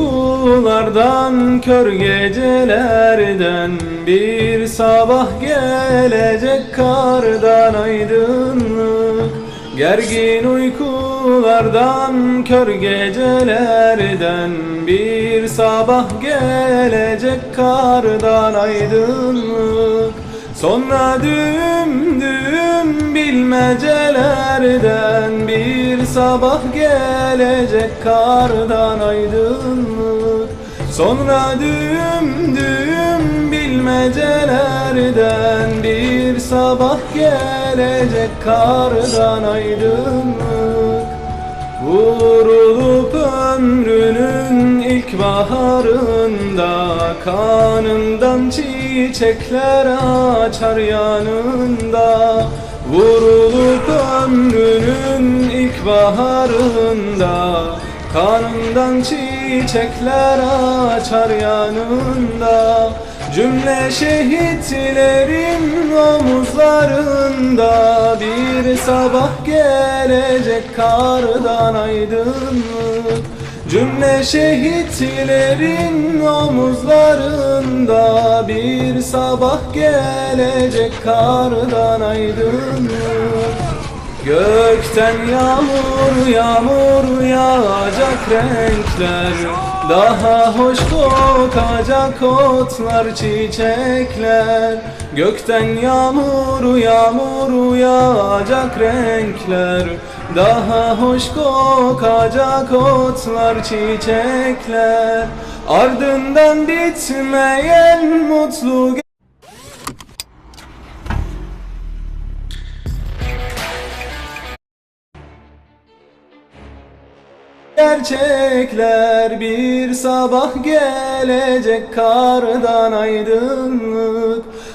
Uykulardan, kör gecelerden. Bir sabah gelecek kardan aydınlık. Gergin uykulardan, kör gecelerden. Bir sabah gelecek kardan aydınlık. Sonra düğüm bilmecelerden bir sabah gelecek kardan aydınlık Sonra düğüm düğüm bilmecelerden bir sabah gelecek kardan aydınlık Vurulup ömrünün ilk baharında Kanından çiçekler açar yanında Vurulup ömrünün ilk baharında Kanından çiçekler açar yanında. Cümle şehitlerin omuzlarında Bir sabah gelecek kardan aydınlık Cümle şehitlerin omuzlarında Bir sabah gelecek kardan aydınlık Gökten yağmur yağmur yağacak renkler. Daha hoş kokacak otlar çiçekler. Gökten yağmur yağmur yağacak renkler Daha hoş kokacak otlar çiçekler. Ardından bitmeyen mutlu Gerçekler bir sabah gelecek kardan aydınlık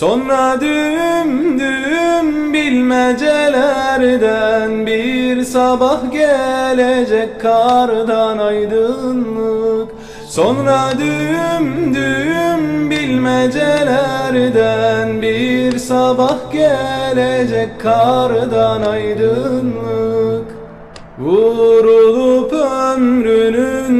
Sonra düğüm düğüm bilmecelerden bir sabah gelecek kardan aydınlık. Sonra düğüm düğüm bilmecelerden bir sabah gelecek kardan aydınlık. Vurulup ömrünün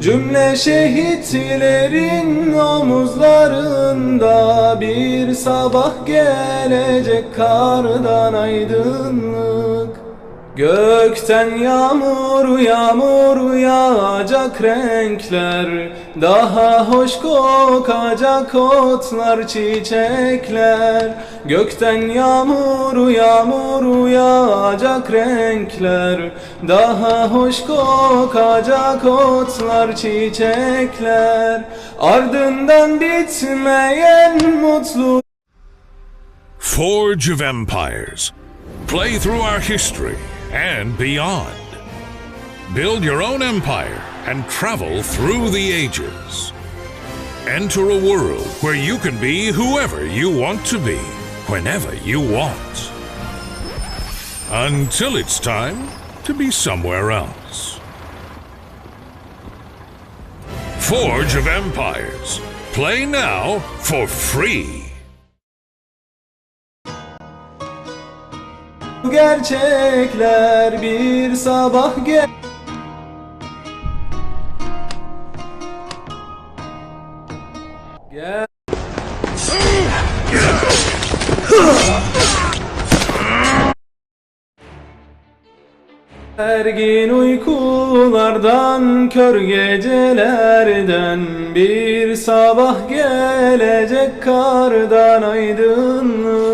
Cümle şehitlerin omuzlarında Bir sabah gelecek kardan aydınlık Gökten yağmur yağmur yağacak renkler. Daha hoş kokacak otlar çiçekler. Gökten yağmur yağmur yağacak renkler. Daha hoş kokacak otlar çiçekler. Ardından bitmeyen mutlu Forge of Empires. Play through our history and beyond. Build your own empire and travel through the ages. Enter a world where you can be whoever you want to be, whenever you want. Until it's time to be somewhere else. Forge of Empires. Play now for free. Bu gerçekler bir sabah gel Gel Ergin uykulardan, kör gecelerden Bir sabah gelecek kardan aydınlık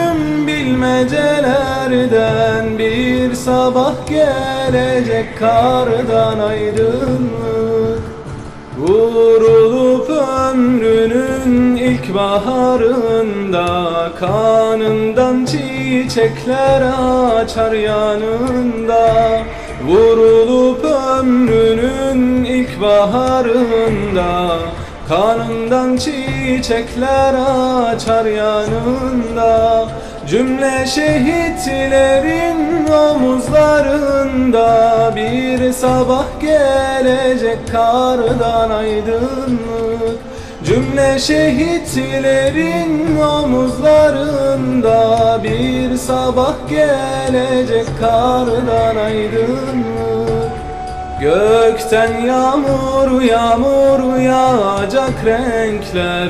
bilmecelerden bir sabah gelecek kardan aydınlık Vurulup ömrünün ilk baharında Kanından çiçekler açar yanında. Vurulup ömrünün ilk baharında Kanından çiçekler açar yanında Cümle şehitlerin omuzlarında Bir sabah gelecek kardan aydınlık Cümle şehitlerin omuzlarında Bir sabah gelecek kardan aydınlık Gökten yağmur yağmur yağacak renkler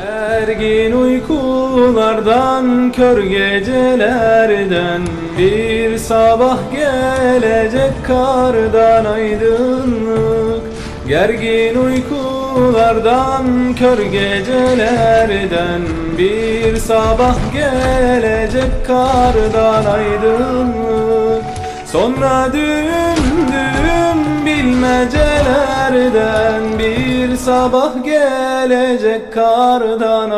Gergin uykulardan, kör gecelerden. Bir sabah gelecek kardan aydınlık. Gergin uykulardan, kör gecelerden. Bir sabah gelecek kardan aydınlık. Sonra düğüm düğüm bilmecelerden Bir sabah gelecek kardan